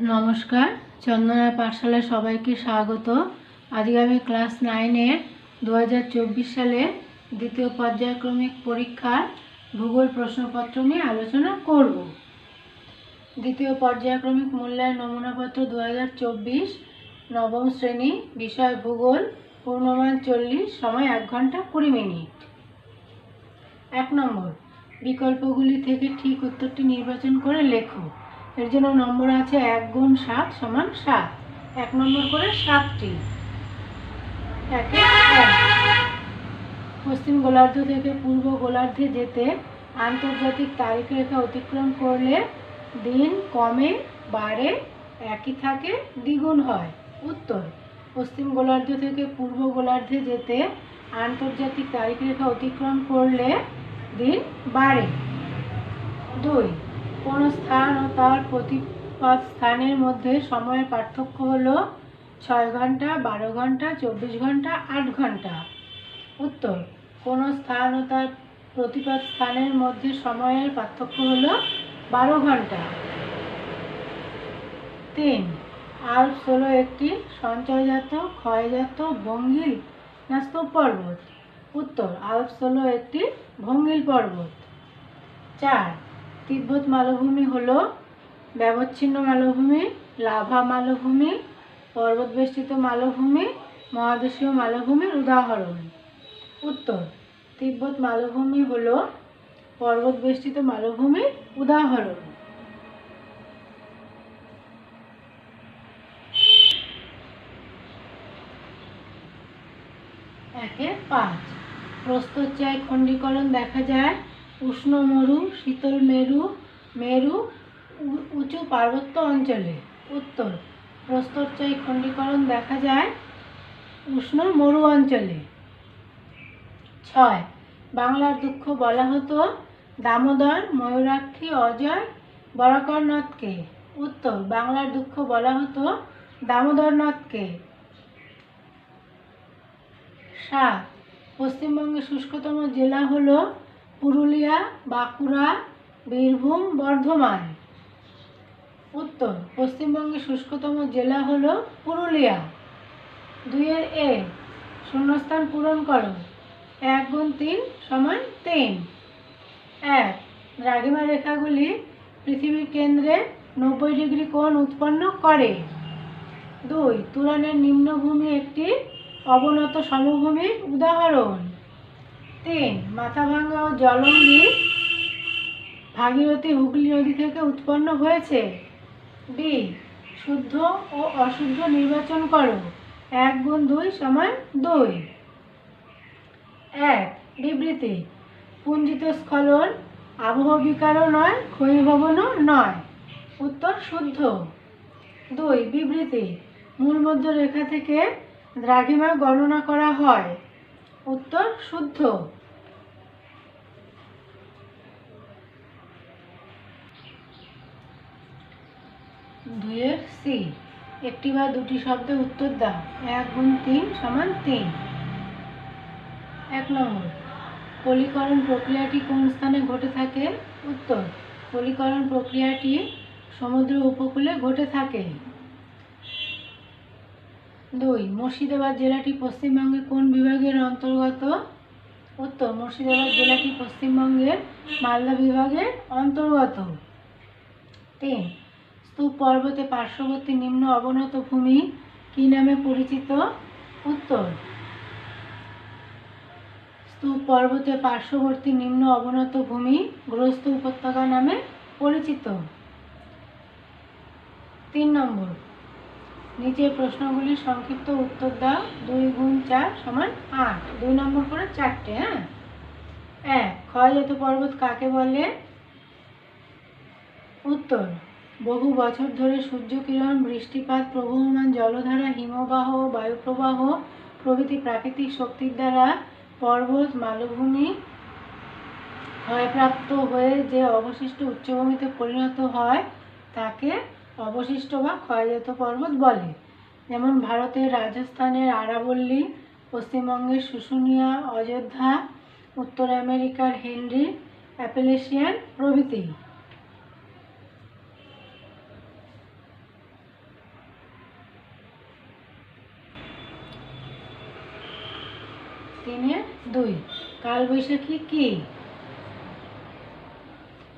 নমস্কার, চন্দনা পাঠশালায় সবাইকে স্বাগত। আজকে আমি ক্লাস নাইনের দু হাজার চব্বিশ সালে দ্বিতীয় পর্যায়ক্রমিক পরীক্ষার ভূগোল প্রশ্নপত্র নিয়ে আলোচনা করব। দ্বিতীয় পর্যায়ক্রমিক মূল্যায়ন নমুনাপত্র দু হাজার চব্বিশ, নবম শ্রেণি, বিষয় ভূগোল পূর্ণমান চল্লিশ, সময় এক ঘণ্টা কুড়ি মিনিট। এক নম্বর, বিকল্পগুলি থেকে ঠিক উত্তরটি নির্বাচন করে লেখো। এর জন্য নম্বর আছে এক গুণ সাত সমান সাত। এক নম্বর করে সাতটি। পশ্চিম গোলার্ধ থেকে পূর্ব গোলার্ধে যেতে আন্তর্জাতিক তারিখ রেখা অতিক্রম করলে দিন কমে বাড়ে, একই থাকে, দ্বিগুণ হয়। উত্তর, পশ্চিম গোলার্ধ থেকে পূর্ব গোলার্ধে যেতে আন্তর্জাতিক তারিখ রেখা অতিক্রম করলে দিন বাড়ে। দুই কোনো স্থান ও তার প্রতিপাদ স্থানের মধ্যে সময়ের পার্থক্য হলো ছয় ঘণ্টা বারো ঘণ্টা চব্বিশ ঘণ্টা আট ঘণ্টা উত্তর, কোনো স্থান ও তার প্রতিপাদ স্থানের মধ্যে সময়ের পার্থক্য হলো বারো ঘণ্টা তিন, আল্পস হলো একটি সঞ্চয়জাত ক্ষয়জাত, ভঙ্গিল না স্তূপ পর্বত? উত্তর, আল্পস হলো একটি ভঙ্গিল পর্বত। চার তিব্বত মালভূমি হলো ব্যবচ্ছিন্ন মালভূমি, লাভা মালভূমি, পর্বতবেষ্টিত মালভূমি, মহাদেশীয় মালভূমির উদাহরণ। উত্তর, তিব্বত মালভূমি হলো পর্বতবেষ্টিত মালভূমির উদাহরণ। একে পাঁচ প্রস্তরচায় খণ্ডীকরণ দেখা যায় উষ্ণ মরু শীতল মেরু মেরু উঁচু পার্বত্য অঞ্চলে। উত্তর, প্রস্তরচায় খণ্ডীকরণ দেখা যায় উষ্ণ মরু অঞ্চলে। ছয়, বাংলার দুঃখ বলা হতো দামোদর, ময়ূরাক্ষী, অজয় বরাকর নদকে উত্তর, বাংলার দুঃখ বলা হতো দামোদর নদকে সাত, পশ্চিমবঙ্গের শুষ্কতম জেলা হলো পুরুলিয়া, বাঁকুড়া, বীরভূম, বর্ধমান। উত্তর, পশ্চিমবঙ্গের শুষ্কতম জেলা হল পুরুলিয়া। দুইয়ের এ, শূন্যস্থান পূরণ করো। এক গুণ তিন সমান তিন। এক, দ্রাঘিমা রেখাগুলি পৃথিবীর কেন্দ্রে নব্বই ডিগ্রি কোণ উৎপন্ন করে। দুই, তুরানের নিম্নভূমি একটি অবনত সমভূমির উদাহরণ। তিন মাথাভাঙ্গা ও জলঙ্গি ভাগীরথী হুগলি নদী থেকে উৎপন্ন হয়েছে। বি, শুদ্ধ ও অশুদ্ধ নির্বাচন করো। এক গুণ দুই সমান দুই। এক, বিবৃতি। পুঞ্জিত স্খলন, আবহ বিকারও নয় ক্ষয়ীভবনও নয়। উত্তর, শুদ্ধ। দুই, বিবৃতি। মূল মধ্য রেখা থেকে দ্রাঘিমা গণনা করা হয়। উত্তর, শুদ্ধ। দুইয়ের সি, একটি বা দুটি শব্দে উত্তর দাও। এক গুণ তিন সমান তিন। এক নম্বর, পলিকরণ প্রক্রিয়াটি কোন স্থানে ঘটে থাকে? উত্তর, পলিকরণ প্রক্রিয়াটি সমুদ্র উপকূলে ঘটে থাকে। দুই, মুর্শিদাবাদ জেলাটি পশ্চিমবঙ্গে কোন বিভাগের অন্তর্গত? উত্তর, মুর্শিদাবাদ জেলাটি পশ্চিমবঙ্গের মালদা বিভাগের অন্তর্গত। তিন, স্তূপ পর্বতে পার্শ্ববর্তী নিম্ন অবনত ভূমি কী নামে পরিচিত? উত্তর, স্তূপ পর্বতে পার্শ্ববর্তী নিম্ন অবনত ভূমি গ্রস্ত উপত্যকা নামে পরিচিত। তিন নম্বর নিচের প্রশ্নগুলির সংক্ষিপ্ত উত্তর দাও। দুই গুণ চার সমান আট। দুই নম্বর করে চারটে হ্যাঁ? এক ক্ষয়জাত পর্বত কাকে বলে? উত্তর, বহু বছর ধরে সূর্যকিরণ, বৃষ্টিপাত, প্রবহমান জলধারা, হিমবাহ, বায়ুপ্রবাহ প্রভৃতি প্রাকৃতিক শক্তির দ্বারা পর্বত মালভূমি ক্ষয়প্রাপ্ত হয়ে যে অবশিষ্ট উচ্চভূমিতে পরিণত হয়, তাকে অবশিষ্ট বা ক্ষয়জাত পর্বত বলে। যেমন ভারতের রাজস্থানের আরাবল্লী, পশ্চিমবঙ্গের শুশুনিয়া, অযোধ্যা, উত্তর আমেরিকার হেনরি অ্যাপেলেশিয়ান প্রভৃতি। তিনে দুই, কালবৈশাখী কি?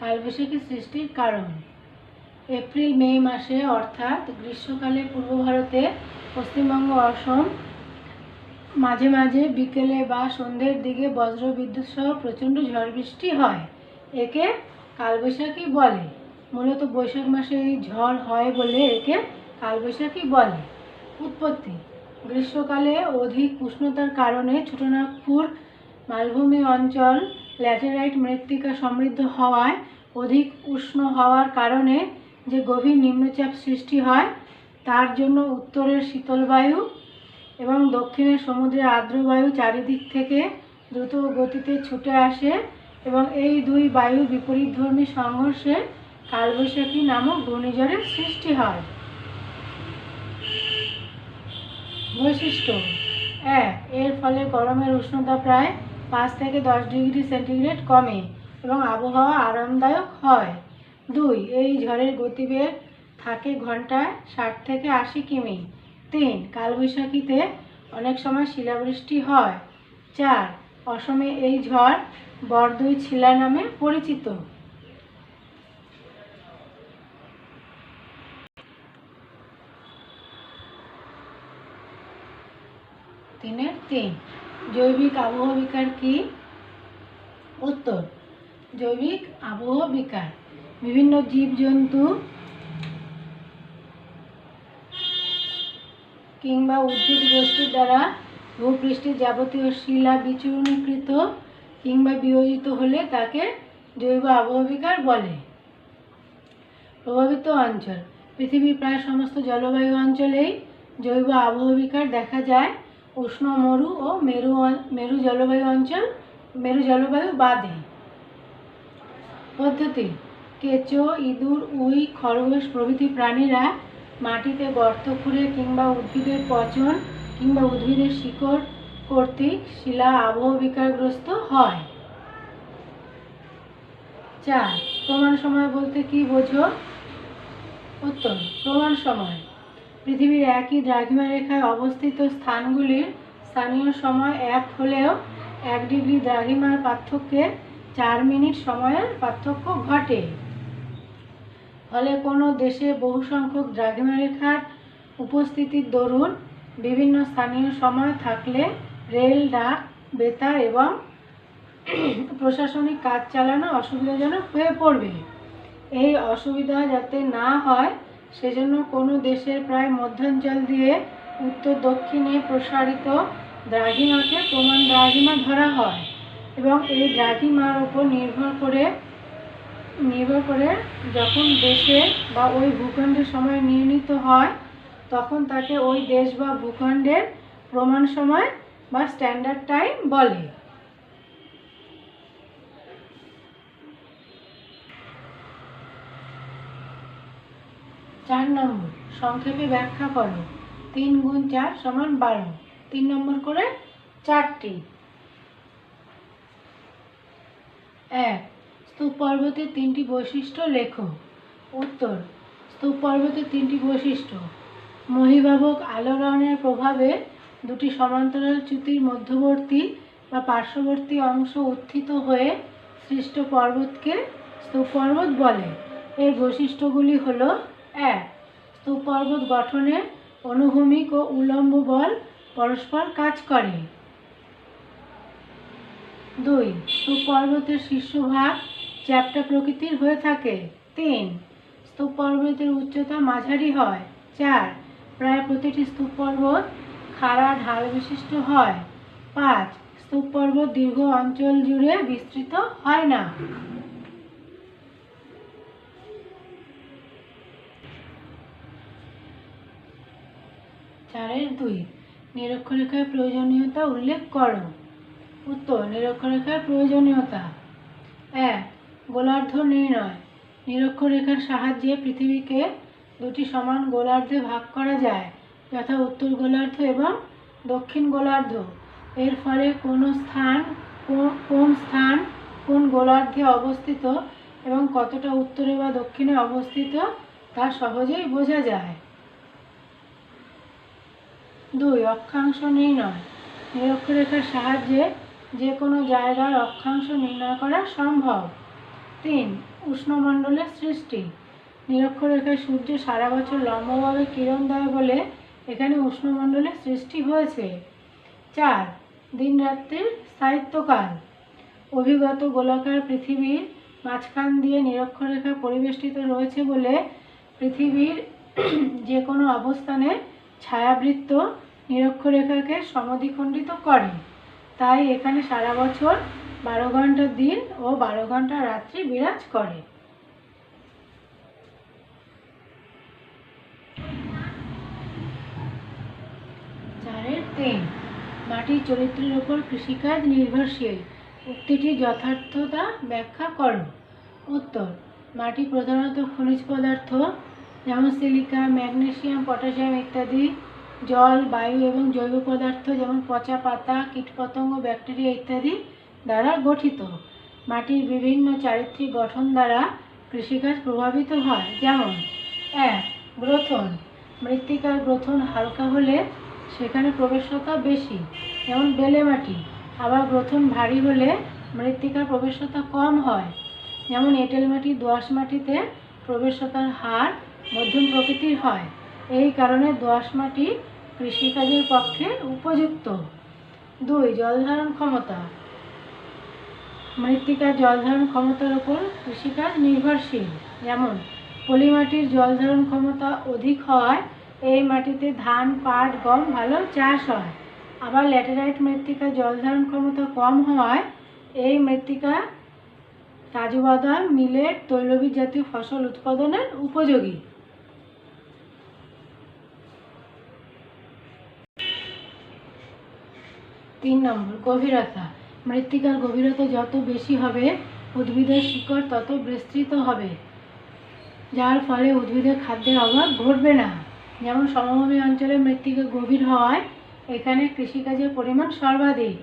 কালবৈশাখী সৃষ্টির কারণ। এপ্রিল, মে মাসে, অর্থাৎ গ্রীষ্মকালে পূর্ব ভারতে পশ্চিমবঙ্গ, অসম, মাঝে মাঝে বিকেলে বা সন্ধ্যের দিকে বজ্র বিদ্যুৎ সহ প্রচণ্ড ঝড় বৃষ্টি হয়। একে কালবৈশাখী বলে। মূলত বৈশাখ মাসে এই ঝড় হয় বলে একে কালবৈশাখী বলে। উৎপত্তি। গ্রীষ্মকালে অধিক উষ্ণতার কারণে ছোটনাগপুর, মালভূমি অঞ্চল, ল্যাটেরাইট মৃত্তিকা সমৃদ্ধ হওয়ায় অধিক উষ্ণ হওয়ার কারণে যে গভীর নিম্নচাপ সৃষ্টি হয়, তার জন্য উত্তরের শীতল বায়ু এবং দক্ষিণের সমুদ্রের আর্দ্র বায়ু চারিদিক থেকে দ্রুত গতিতে ছুটে আসে এবং এই দুই বায়ু বিপরীতধর্মী সংঘর্ষে কালবৈশাখী নামক ঘূর্ণিঝড়ের সৃষ্টি হয়। বৈশিষ্ট্য এক এর ফলে গরমের উষ্ণতা প্রায় পাঁচ থেকে দশ ডিগ্রি সেন্টিগ্রেড কমে এবং আবহাওয়া আরামদায়ক হয়। দুই, এই ঝড়ের গতিবেগ থাকে ঘন্টায় ষাট থেকে আশি কিমি। তিন, কালবৈশাখীতে অনেক সময় শিলাবৃষ্টি হয়। চার, অসমে এই ঝড় বরদুই ছিলা নামে পরিচিত। তিনের তিন, জৈবিক আবহাওয়া বিকার কি? উত্তর, জৈবিক আবহাওয়া বিকার। বিভিন্ন জীবজন্তু কিংবা উদ্ভিদ গোষ্ঠীর দ্বারা ভূপৃষ্ঠের যাবতীয় শিলা বিচূর্ণীকৃত কিংবা বিয়োজিত হলে তাকে জৈব আবহাওয়া বিকার বলে। প্রভাবিত অঞ্চল। পৃথিবীর প্রায় সমস্ত জলবায়ু অঞ্চলেই জৈব আবহাওয়া বিকার দেখা যায়। উষ্ণ, মরু ও মেরু মেরু জলবায়ু অঞ্চল, মেরু জলবায়ু বাদে। পদ্ধতি কেঁচো, ইঁদুর, উই, খরগোশ প্রভৃতি প্রাণীরা মাটিতে গর্ত খুঁড়ে কিংবা উদ্ভিদের পচন কিংবা উদ্ভিদের শিকড় কর্তৃক শিলা আবহ বিকারগ্রস্ত হয়। চার, প্রমাণ সময় বলতে কি বোঝো? উত্তর, প্রমাণ সময়। পৃথিবীর একই দ্রাঘিমা রেখায় অবস্থিত স্থানগুলির স্থানীয় সময় এক হলেও এক ডিগ্রি দ্রাঘিমার পার্থক্যে চার মিনিট সময়ের পার্থক্য ঘটে। ফলে কোনো দেশে বহু সংখ্যক দ্রাঘিমা রেখার উপস্থিতির দরুন বিভিন্ন স্থানীয় সময় থাকলে রেল, ডাক, বেতার এবং প্রশাসনিক কাজ চালানো অসুবিধাজনক হয়ে পড়বে। এই অসুবিধা যাতে না হয়, সেজন্য কোনো দেশের প্রায় মধ্যাঞ্চল দিয়ে উত্তর দক্ষিণে প্রসারিত দ্রাঘিমাকে প্রমাণ দ্রাঘিমা ধরা হয় এবং এই দ্রাঘিমার উপর নির্ভর করে নির্ভর করে যখন দেশে বা ওই ভূখণ্ডের সময় নির্ণীত হয়, তখন তাকে ওই দেশ বা ভূখণ্ডের প্রমাণ সময় বা স্ট্যান্ডার্ড টাইম বলে। চার নম্বর, সংক্ষেপে ব্যাখ্যা করো। তিন গুণ চার সমান বারো। তিন নম্বর করে চারটি। এক স্তূপ পর্বতের তিনটি বৈশিষ্ট্য লেখো। উত্তর স্তূপ পর্বতের তিনটি বৈশিষ্ট্য। মহিভাবক আলোড়নের প্রভাবে দুটি সমান্তরাল চ্যুতির মধ্যবর্তী বা পার্শ্ববর্তী অংশ উত্থিত হয়ে সৃষ্ট পর্বতকে স্তূপ পর্বত বলে। এর বৈশিষ্ট্যগুলি হল, এক স্তূপ পর্বত গঠনে অনুভূমিক ও উলম্ব বল পরস্পর কাজ করে। দুই স্তূপ পর্বতের শীর্ষভাগ চ্যাপ্টা প্রকৃতির হয়ে থাকে। তিন স্তূপ পর্বতের উচ্চতা মাঝারি হয়। চার, প্রায় প্রতিটি স্তূপ পর্বত খাড়া ঢাল বিশিষ্ট হয়। পাঁচ স্তূপ পর্বত দীর্ঘ অঞ্চল জুড়ে বিস্তৃত হয় না। চারের দুই, নিরক্ষরেখার প্রয়োজনীয়তা উল্লেখ করো। উত্তর, নিরক্ষরেখার প্রয়োজনীয়তা। এক গোলার্ধ নির্ণয়। নিরক্ষরেখার সাহায্যে পৃথিবীকে দুটি সমান গোলার্ধে ভাগ করা যায়, যথা উত্তর গোলার্ধ এবং দক্ষিণ গোলার্ধ। এর ফলে কোনো স্থান, কোন স্থান, কোন গোলার্ধে অবস্থিত এবং কতটা উত্তরে বা দক্ষিণে অবস্থিত, তা সহজেই বোঝা যায়। দুই, অক্ষাংশ নির্ণয়। নিরক্ষরেখার সাহায্যে যে কোনো জায়গার অক্ষাংশ নির্ণয় করা সম্ভব। তিন উষ্ণমণ্ডলের সৃষ্টি। নিরক্ষরেখায় সূর্য সারা বছর লম্বভাবে কিরণ দেয় বলে এখানে উষ্ণমণ্ডলের সৃষ্টি হয়েছে। চার দিন রাত্রির স্থায়িত্বকাল। অভিগত গোলাকার পৃথিবীর মাঝখান দিয়ে নিরক্ষরেখা পরিবেষ্টিত রয়েছে বলে পৃথিবীর যে কোনো অবস্থানে ছায়াবৃত্ত নিরক্ষরেখাকে সমদ্বিখণ্ডিত করে। তাই এখানে সারা বছর বারো ঘণ্টা দিন ও বারো ঘণ্টা রাত্রি বিরাজ করে। চারের তিন, মাটির চরিত্রের ওপর কৃষিকাজ নির্ভরশীল। উক্তিটি যথার্থতা ব্যাখ্যা করো। উত্তর, মাটি প্রধানত খনিজ পদার্থ, যেমন সিলিকা ম্যাগনেশিয়াম পটাশিয়াম ইত্যাদি, জল, বায়ু এবং জৈব পদার্থ, যেমন পচা পাতা, কীটপতঙ্গ, ব্যাকটেরিয়া ইত্যাদি। দ্বারা গঠিত। মাটির বিভিন্ন চারিত্রিক গঠন দ্বারা কৃষিকাজ প্রভাবিত হয়। যেমন, এক, গ্রথন। মৃত্তিকার গ্রথন হালকা হলে সেখানে প্রবেশতা বেশি। যেমন, বেলে মাটি। আবার গ্রথন ভারী হলে মৃত্তিকার প্রবেশতা কম হয়। যেমন, এঁটেল মাটি, দোআঁশ মাটিতে প্রবেশতার হার মধ্যম প্রকৃতির হয়। এই কারণে দোআঁশ মাটি কৃষিকাজের পক্ষে উপযুক্ত। দুই, জলধারণ ক্ষমতা। মৃত্তিকার জলধারণ ক্ষমতার উপর কৃষিকাজ নির্ভরশীল। যেমন, পলিমাটির জলধারণ ক্ষমতা অধিক হওয়ায় এই মাটিতে ধান, পাট, গম ভালো চাষ হয়। আবার ল্যাটেরাইট মৃত্তিকা জলধারণ ক্ষমতা কম হওয়ায় এই মৃত্তিকা কাজু বাদাম, মিলেট, তৈলবীজ জাতীয় ফসল উৎপাদনের উপযোগী। তিন নম্বর, গভীরতা। মৃত্তিকার গভীরতা যত বেশি হবে, উদ্ভিদের শিকড় তত বিস্তৃত হবে। যার ফলে উদ্ভিদের খাদ্যের অভাব ঘটবে না। যেমন সমভূমি অঞ্চলে মৃত্তিকা গভীর হওয়ায় এখানে কৃষিকাজের পরিমাণ সর্বাধিক।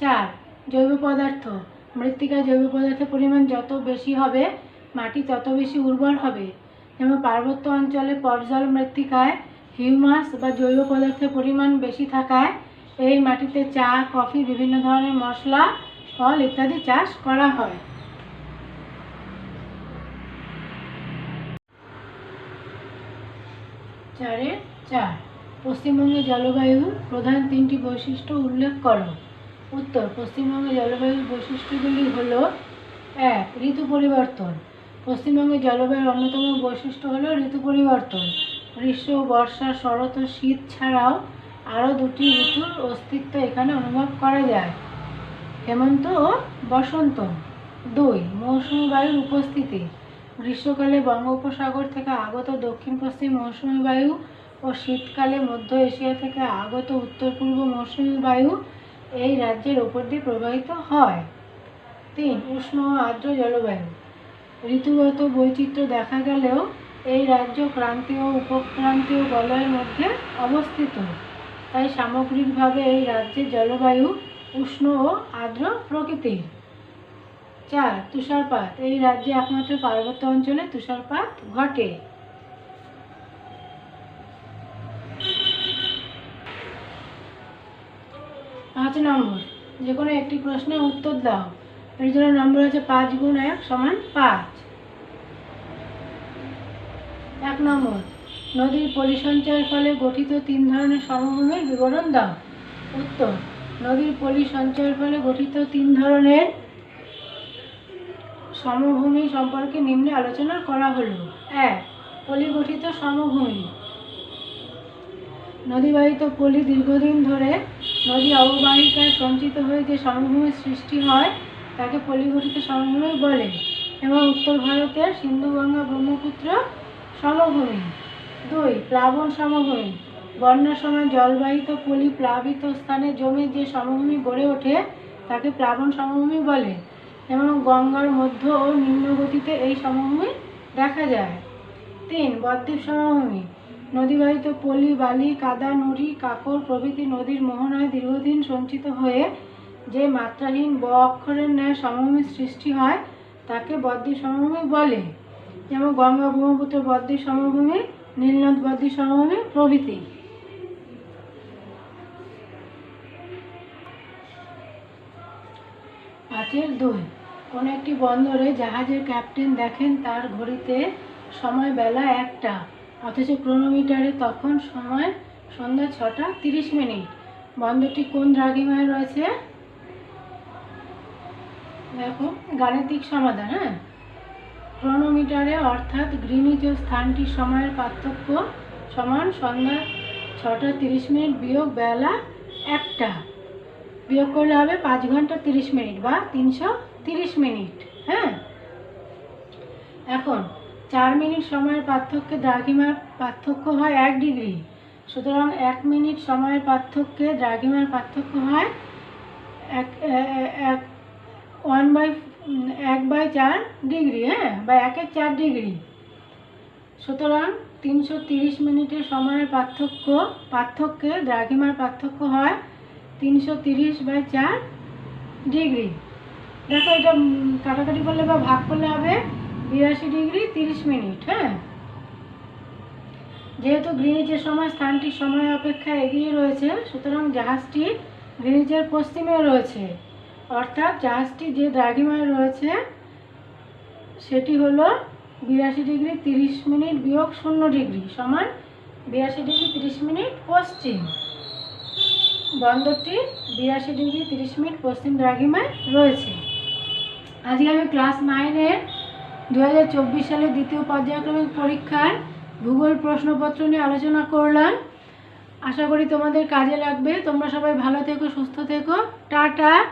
চার, জৈব পদার্থ। মৃত্তিকায় জৈব পদার্থের পরিমাণ যত বেশি হবে, মাটি তত বেশি উর্বর হবে। যেমন পার্বত্য অঞ্চলে পর্জল মৃত্তিকায় হিউমাস বা জৈব পদার্থের পরিমাণ বেশি থাকায় এই মাটিতে চা, কফি, বিভিন্ন ধরনের মশলা, ফল ইত্যাদি চাষ করা হয়। চারে চার পশ্চিমবঙ্গের জলবায়ু প্রধান তিনটি বৈশিষ্ট্য উল্লেখ করো। উত্তর পশ্চিমবঙ্গের জলবায়ুর বৈশিষ্ট্যগুলি হল এক, ঋতু পরিবর্তন। পশ্চিমবঙ্গের জলবায়ুর অন্যতম বৈশিষ্ট্য হল ঋতু পরিবর্তন। গ্রীষ্ম, বর্ষা, শরৎ ও শীত ছাড়াও আরও দুটি ঋতুর অস্তিত্ব এখানে অনুভব করা যায়। হেমন্ত ও বসন্ত, দুই মৌসুমী বায়ুর উপস্থিতি। গ্রীষ্মকালে বঙ্গোপসাগর থেকে আগত দক্ষিণ পশ্চিম মৌসুমী বায়ু ও শীতকালে মধ্য এশিয়া থেকে আগত উত্তর পূর্ব মৌসুমী বায়ু এই রাজ্যের ওপর দিয়ে প্রবাহিত হয়। তিন উষ্ণ ও আর্দ্র জলবায়ু। ঋতুগত বৈচিত্র্য দেখা গেলেও এই রাজ্য ক্রান্তীয় উপক্রান্তীয় বলয়ের মধ্যে অবস্থিত। তাই সামগ্রিকভাবে এই রাজ্যের জলবায়ু উষ্ণ ও আর্দ্র প্রকৃতির। চার, তুষারপাত। এই রাজ্যে একমাত্র পার্বত্য অঞ্চলে তুষারপাত ঘটে। পাঁচ নম্বর যে কোনো একটি প্রশ্নের উত্তর দাও। এর জন্য নম্বর আছে পাঁচ গুণ এক সমান পাঁচ। এক নম্বর নদীর পলিসঞ্চয়ের ফলে গঠিত তিন ধরনের সমভূমির বিবরণ দাও। উত্তর, নদীর পলি সঞ্চয়ের ফলে গঠিত তিন ধরনের সমভূমি সম্পর্কে নিম্নে আলোচনা করা হলো। এক, পলিগঠিত সমভূমি। নদীবাহিত পলি দীর্ঘদিন ধরে নদী অববাহিকায় সঞ্চিত হয়ে যে সমভূমির সৃষ্টি হয়, তাকে পলিগঠিত সমভূমি বলে এবং উত্তর ভারতের সিন্ধু গঙ্গা ব্রহ্মপুত্র সমভূমি। দুই, প্লাবন সমভূমি। বন্যার সময় জলবাহিত পলি প্লাবিত স্থানে জমে যে সমভূমি গড়ে ওঠে, তাকে প্লাবন সমভূমি বলে এবং গঙ্গার মধ্য ও নিম্ন গতিতে এই সমভূমি দেখা যায়। তিন, বদ্বীপ সমভূমি। নদীবাহিত পলি, বালি, কাদা, নুড়ি কাকর প্রভৃতি নদীর মোহনায় দীর্ঘদিন সঞ্চিত হয়ে যে মাত্রাহীন ব অক্ষরের ন্যায় সমভূমি সৃষ্টি হয়, তাকে বদ্বীপ সমভূমি বলে। যেমন গঙ্গা ব্রহ্মপুত্র বদ্বীপ সমভূমি নীলনদবাদী সমভূমি প্রভৃতি। পাঁচের দুই কোনো একটি বন্দরে জাহাজের ক্যাপ্টেন দেখেন তার ঘড়িতে সময় বেলা একটা, অথচ ক্রোনোমিটারে তখন সময় সন্ধ্যা ছটা তিরিশ মিনিট। বন্দরটি কোন দ্রাঘিমায় রয়েছে? দেখো, গাণিতিক সমাধান হ্যাঁ? ক্রোনোমিটারে, অর্থাৎ গ্রিনিচ ও স্থানটির সময়ের পার্থক্য সমান সন্ধ্যা ছটা তিরিশ মিনিট বিয়োগ বেলা একটা। বিয়োগ করলে হবে পাঁচ ঘণ্টা তিরিশ মিনিট বা তিনশো তিরিশ মিনিট হ্যাঁ? এখন, চার মিনিট সময়ের পার্থক্যে দ্রাঘিমার পার্থক্য হয় এক ডিগ্রি। সুতরাং এক মিনিট সময়ের পার্থক্যে দ্রাঘিমার পার্থক্য হয় এক এক, ওয়ান বাই এক বাই চার ডিগ্রি হ্যাঁ? বা একের চার ডিগ্রি। সুতরাং তিনশো তিরিশ মিনিটের সময়ের পার্থক্য, পার্থক্যে দ্রাঘিমার পার্থক্য হয় তিনশো তিরিশ বাই চার ডিগ্রি। দেখো এটা কাটাকাটি করলে বা ভাগ করলে হবে বিরাশি ডিগ্রি তিরিশ মিনিট হ্যাঁ? যেহেতু গ্রিনিচের সময় স্থানটি সময় অপেক্ষা এগিয়ে রয়েছে, সুতরাং জাহাজটি গ্রিনিচের পশ্চিমে রয়েছে। অর্থাৎ জাহাজটি যে দ্রাঘিমায় রয়েছে, সেটি হলো বিরাশি ডিগ্রি তিরিশ মিনিট বিয়োগ শূন্য ডিগ্রি সমান বিরাশি ডিগ্রি তিরিশ মিনিট পশ্চিম। বন্দরটি বিরাশি ডিগ্রি তিরিশ মিনিট পশ্চিম দ্রাঘিমায় রয়েছে। আজকে আমি ক্লাস নাইনের দু হাজার চব্বিশ সালের দ্বিতীয় পর্যায়ক্রমিক পরীক্ষার ভূগোল প্রশ্নপত্র নিয়ে আলোচনা করলাম। আশা করি তোমাদের কাজে লাগবে। তোমরা সবাই ভালো থেকো, সুস্থ থেকো। টাটা!